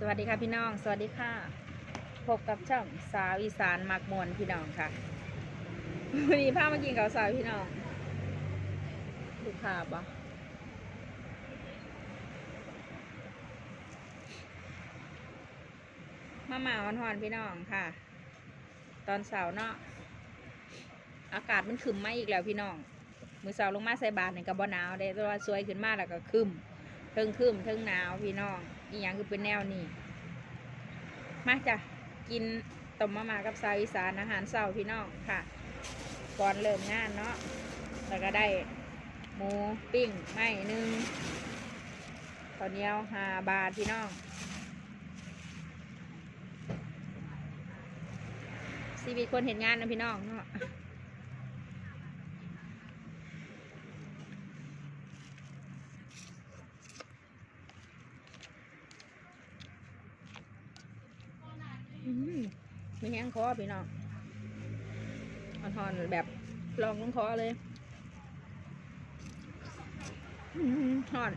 สวัสดีค่ะพี่น้อง สวัสดีค่ะ พบกับช่องสาวอีสานมักมวนพี่น้องค่ะ วันนี้พามากินกับสาวพี่น้องดูภาพบ่มาหมาวันหอนๆพี่น้องค่ะ ตอนเสาร์เนาะ อากาศมันขึ้นมาอีกแล้วพี่น้อง มือเสาร์ลงมาใส่บาทเนี่ยกับบ่หนาวเด้แต่ว่าสวยขึ้นมาแล้วก็คึมเทิงคึมเทิงหนาวพี่น้อง อีหยังคือเป็นแนวนี้มาจ้ะกินต้มมะม่ากับสาวอีสานอาหารเช้าพี่น้องค่ะ ก่อนเริ่มงานเนาะแล้วก็ได้หมูปิ้งไม่หนึ่งข้าวเหนียวห้าบาทพี่น้อง ชีวิตคนเห็นงานนะพี่น้องเนาะ มไม่แห้งคอพี่น้องอ่อนๆแบบลองลงคอเลยหอน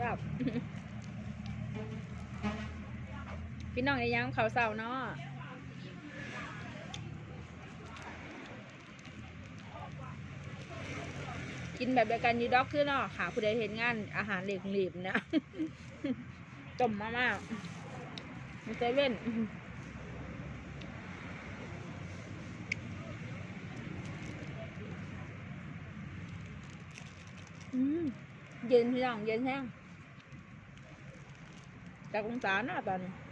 ครับพี่น้องไอ้ยังเขาเศร้าเนาะ กินแบบเดียวกันยูด็อกคือเนาะหาผู้ใดเห็นงานอาหารเหล็กหลีบนะจมมากๆมันเซเว่นเย็นพี่น้องเย็นแห้งจากองศาเนาะตอนนี้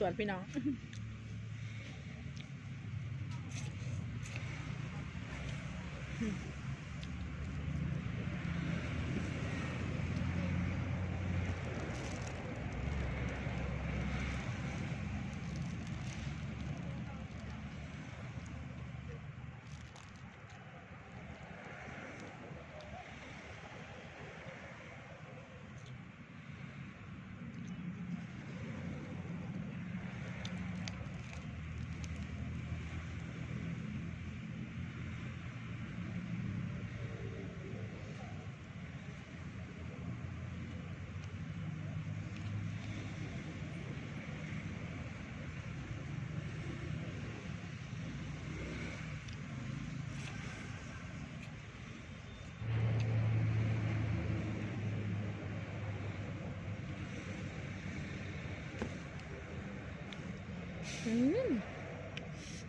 ส่วนๆพี่น้อง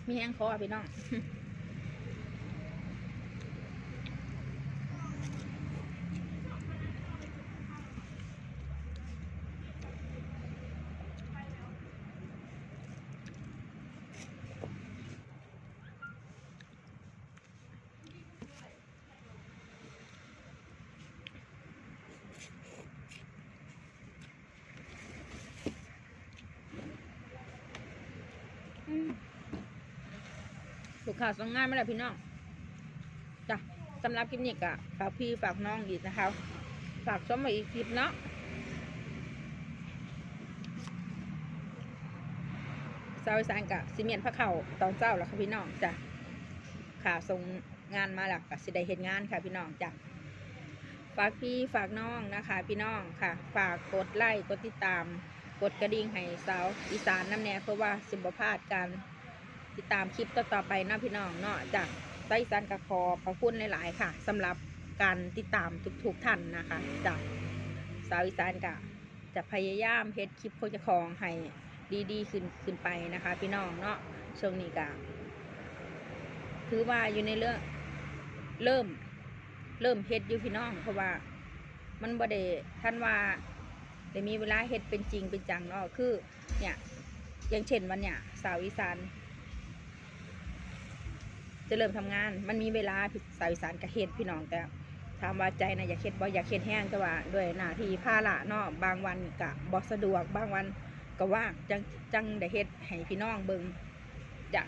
มีแห้งคอพี่น้อง ค้าส่งงานไมาแล้พี่น้องจ้ะสำหรับคลิปนี้ก็ฝากพี่ฝากน้องอีกนะคะ ฝากชมมาอีกคลิปเนาะสาวอีสานกับซีเมนต์พระเข่าตอนเจ้าแล้วค่ะพี่น้องจ้ะค่ะส่งงานมาแล้วกับสิได้เห็นงานค่ะพี่น้องจ้ะฝากพี่ฝากน้องนะคะ พี่น้องค่ะ ฝากกดไลค์กดติดตาม กดกระดิ่งให้สาวอีสานน้ำแน่เพื่อว่าสิบพลาดการ ติดตามคลิปต่อๆไปเนาะพี่น้องเนาะจากสาวอีสานกับคอขอบคุณหลายๆค่ะสำหรับการติดตามทุกๆท่านนะคะ จากสาวอีสานกะจะพยายามเฮ็ดคลิปโคจะคองให้ดีๆ ขึ้นขึ้นไปนะคะ พี่น้องเนาะช่วงนี้กะถือว่าอยู่ในเรื่องเริ่มเริ่มเฮ็ดอยู่พี่น้อง เพราะว่ามันบ่ได้ท่านว่าแต่มีเวลาเฮ็ดเป็นจริงเป็นจังเนาะคือ เนี่ยอย่างเช่นวันเนี่ยสาวอีสาน จะเริ่มทำงาน มันมีเวลาสาวิสานก็เฮ็ดพี่น้องแต่ถามว่าใจนะอยากเฮ็ดบ่อยากเฮ็ดแห้งแต่ว่าด้วยหน้าที่ภาระเนาะบางวันก็บ่สะดวก บางวันก็ว่างจังจังได้เฮ็ดให้พี่น้องเบิ่งจ้ะ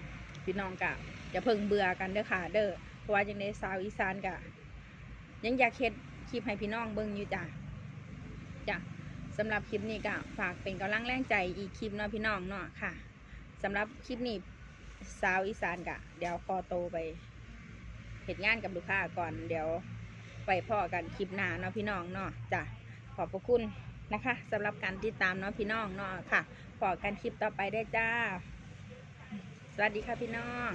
พี่น้องก็อย่าเพิ่งเบื่อกันเด้อค่ะเด้อเพราะว่าจังไดสาวอีสานก็ยังอยากเฮ็ดคลิปให้พี่น้องเบิ่งอยู่จ้ะจ้ะสำหรับคลิปนี้ก็ฝากเป็นกำลังแรงใจอีกคลิปเนาะพี่น้องเนาะค่ะสำหรับคลิปนี้ สาวอีสานกะ เดี๋ยวคอโตไปเหตุงานกับลูกค้าก่อน เดี๋ยวไปพ่อกันคลิปหน้าเนาะพี่น้องเนาะจ้ะขอบพระคุณนะคะสำหรับการติดตามเนาะพี่น้องเนาะค่ะพอกันคลิปต่อไปได้จ้า สวัสดีค่ะพี่น้อง